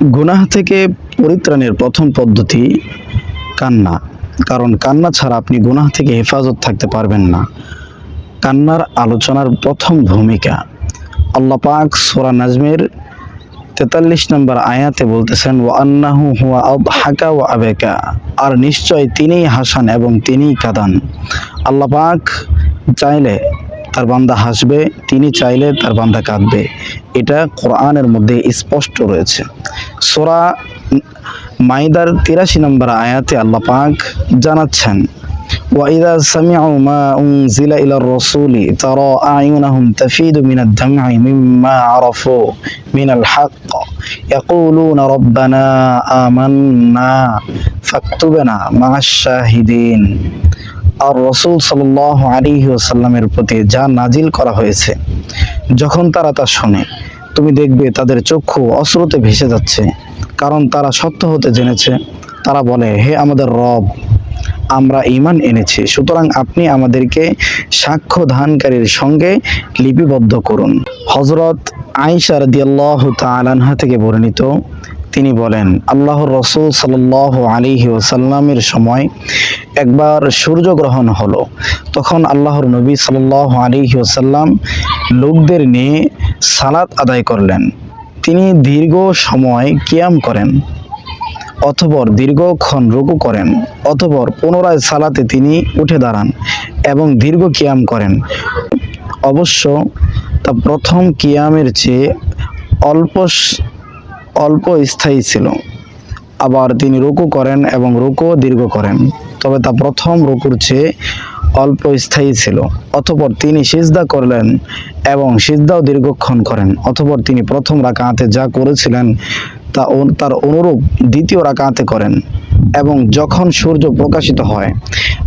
গুনাহ থেকে পরিত্রাণের প্রথম পদ্ধতি কান্না। কারণ কান্না ছাড়া আপনি গুনাহ থেকে হেফাজত থাকতে পারবেন না। কান্নার আলোচনার প্রথম ভূমিকা। আল্লাহ পাক সোরা নাজমের তেতাল্লিশ নম্বর আয়াতে বলতেছেন ও আন্নাহু হুয়া আব হাকা ও আবেকা। আর নিশ্চয় তিনিই হাসান এবং তিনিই কাদান। আল্লাহ পাক চাইলে তার বান্দা হাসবে, তিনি চাইলে তার বান্দা কাঁদবে। এটা কোরআনের মধ্যে স্পষ্ট রয়েছে সোরা মাইদার তিরাশি নম্বর আয়াতে আল্লাহ পাক জানাচ্ছেন وإذا سمعوا ما أنزل إلى الرسول ترى أعينهم تفيض من الدمع مما عرفوا من الحق يقولون ربنا آمنا فاكتبنا مع الشاهدين আর রসুল সাল্লাহ আলী ওসাল্লামের প্রতি যা নাজিল করা হয়েছে যখন তারা তা শোনে তুমি দেখবে তাদের চক্ষু অশ্রুতে ভেসে যাচ্ছে। কারণ তারা সত্য হতে জেনেছে। তারা বলে, হে আমাদের রব, আমরা ইমান এনেছি। সুতরাং আপনি আমাদেরকে সাক্ষ্য ধানকারীর সঙ্গে লিপিবদ্ধ করুন। হজরত আইসার দিয়াল্লাহ তালানহা থেকে বর্ণিত তিনি বলেন, আল্লাহর রসুল সাল্লাহ আলিহি ওসাল্লামের সময় একবার সূর্যগ্রহণ হলো। তখন আল্লাহর নবী সাল্লাহ আলিহি ওসাল্লাম লোকদের নিয়ে সালাত আদায় করলেন। তিনি দীর্ঘ সময় কিয়াম করেন অথবর দীর্ঘক্ষণ রুকু করেন অথবর পুনরায় সালাতে তিনি উঠে দাঁড়ান এবং দীর্ঘ কিয়াম করেন। অবশ্য তা প্রথম কিয়ামের চেয়ে অল্প অল্প স্থায়ী ছিল। আবার তিনি রুকু করেন এবং রুকু দীর্ঘ করেন। তবে তা প্রথম রুকুর চেয়ে অল্প স্থায়ী ছিল। অতপর তিনি সিজদা করলেন এবং সিজদাও দীর্ঘক্ষণ করেন। অতপর তিনি প্রথম রাকাতে যা করেছিলেন, তা তার অনুরূপ দ্বিতীয় রাকাতে করেন এবং যখন সূর্য প্রকাশিত হয়,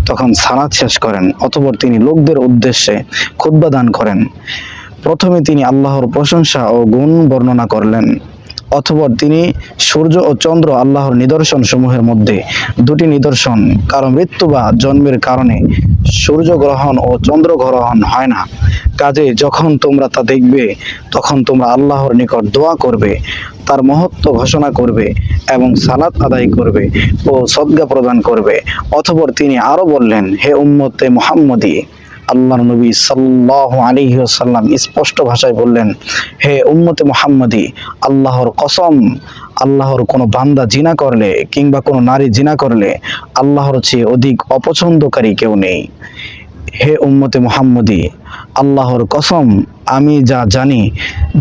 তখন সালাত শেষ করেন। অতপর তিনি লোকদের উদ্দেশ্যে খুদ্া দান করেন। প্রথমে তিনি আল্লাহর প্রশংসা ও গুণ বর্ণনা করলেন। অথবা তিনি সূর্য ও চন্দ্র আল্লাহর নিদর্শন সমূহের মধ্যে দুটি নিদর্শন, কারণ মৃত্যু বা জন্মের কারণে সূর্যগ্রহণ ও চন্দ্রগ্রহণ হয় না। কাজে যখন তোমরা তা দেখবে, তখন তোমরা আল্লাহর নিকট দোয়া করবে, তার মহত্ব ঘোষণা করবে এবং সালাত আদায় করবে ও সদ্গা প্রদান করবে। অথবা তিনি আরও বললেন, হে উম্মতে মুহাম্মদী আল্লাহর নবী সাল্লাহ আলী সাল্লাম স্পষ্ট ভাষায় বললেন, হে উম্মতে মোহাম্মদি, আল্লাহর কসম, আল্লাহর কোনো বান্দা জিনা করলে কিংবা কোনো নারী জিনা করলে আল্লাহর চেয়ে অধিক অপছন্দকারী কেউ নেই। হে উম্মতে মোহাম্মদী, আল্লাহর কসম, আমি যা জানি,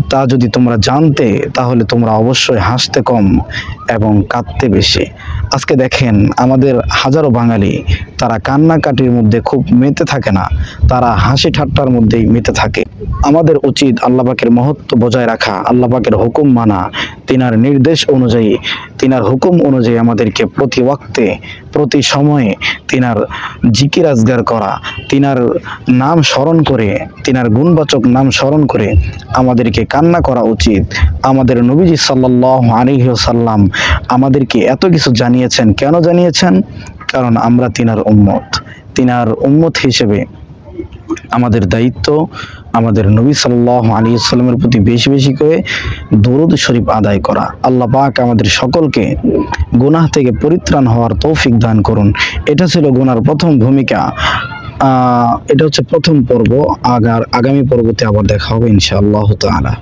তা যদি তোমরা জানতে, তাহলে তোমরা অবশ্যই হাসতে কম এবং কাঁদতে বেশি। আজকে দেখেন, আমাদের হাজারো বাঙালি, তারা কান্নাকাটির মধ্যে খুব মেতে থাকে না, তারা হাসি ঠাট্টার মধ্যেই মেতে থাকে। আমাদের উচিত আল্লাহ পাকের মহত্ব বজায় রাখা, আল্লাহ পাকের হুকুম মানা তিনার নির্দেশ অনুযায়ী, তিনার হুকুম অনুযায়ী আমাদেরকে প্রতি ওয়াক্তে, প্রতি সময়ে তিনার জিকির আজগার করা, তিনার নাম স্মরণ করে, তিনার গুণবাচক নাম স্মরণ করে আমাদেরকে কান্না করা উচিত। আমাদের নবীজি সাল্লাহ আলিহাসাল্লাম আমাদেরকে এত কিছু জানিয়েছেন। কেন জানিয়েছেন? কারণ আমরা তিনার উম্মত। তিনার উম্মত হিসেবে আমাদের দায়িত্ব আমাদের নবী সাল্লাহ আলী সাল্লামের প্রতি বেশি বেশি করে দরুদ শরীফ আদায় করা। আল্লাহ পাক আমাদের সকলকে গুনাহ থেকে পরিত্রাণ হওয়ার তৌফিক দান করুন। এটা ছিল গুনার প্রথম ভূমিকা। এটা হচ্ছে প্রথম পর্ব। আগার আগামী পর্বতে আবার দেখা হবে ইনশাআল্লাহ তাআলা।